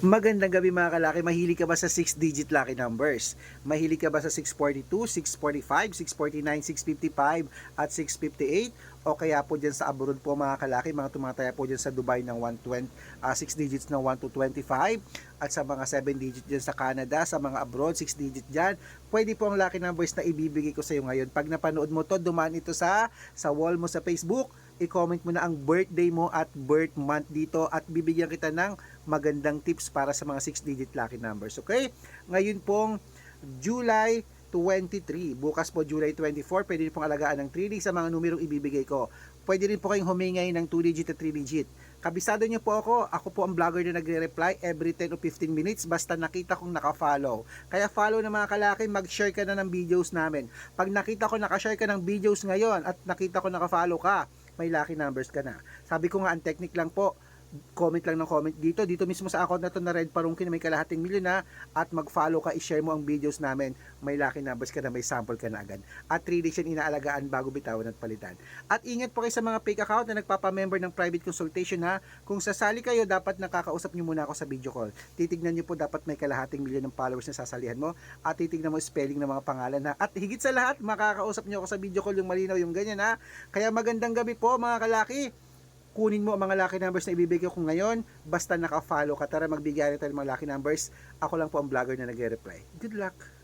Magandang gabi mga kalaki. Mahilig ka ba sa 6-digit lucky numbers? Mahilig ka ba sa 642, 645, 649, 655 at 658? O kaya po dyan sa abroad po mga kalaki, mga tumataya po dyan sa Dubai ng 120, 6 digits ng 1 to 25 at sa mga 7 digit dyan sa Canada, sa mga abroad, 6 digit dyan. Pwede po ang lucky numbers na ibibigay ko sa iyo ngayon. Pag napanood mo to, dumaan ito sa, sa wall mo sa Facebook, i-comment mo na ang birthday mo at birth month dito at bibigyan kita ng magandang tips para sa mga 6-digit lucky numbers. Okay? Ngayon pong July 23. Bukas po July 24, pwede rin pong alagaan ng 3 days sa mga numerong ibibigay ko. Pwede rin po kayong humingay ng 2-digit at 3-digit. Kabisado niyo po ako, ako po ang vlogger na nagre-reply every 10 o 15 minutes basta nakita kong naka-follow. Kaya follow na mga kalaki, mag-share ka na ng videos namin. Pag nakita ko naka-share ka ng videos ngayon at nakita ko naka-follow ka, may lucky numbers ka na. Sabi ko nga, ang technique lang po, comment lang ng comment dito. Dito mismo sa account na to na Red Parungkin na may kalahating milyon na at mag-follow ka, i-share mo ang videos namin. May lucky numbers ka na, may sample ka na agad. At 3 days yan inaalagaan bago bitawan at palitan. At ingat po kayo sa mga fake account na nagpapamember ng private consultation ha. Kung sasali kayo, dapat nakakausap nyo muna ako sa video call. Titignan nyo po dapat may kalahating milyon ng followers na sasalihan mo at titignan mo spelling ng mga pangalan ha. At higit sa lahat, makakausap nyo ako sa video call yung malinaw yung ganyan ha. Kaya magandang gabi po mga kalaki kunin mo ang mga lucky numbers na ibibigay ko ngayon basta naka-follow ka. Tara magbigay tayo ng mga lucky numbers. Ako lang po ang vlogger na nagre-reply. Good luck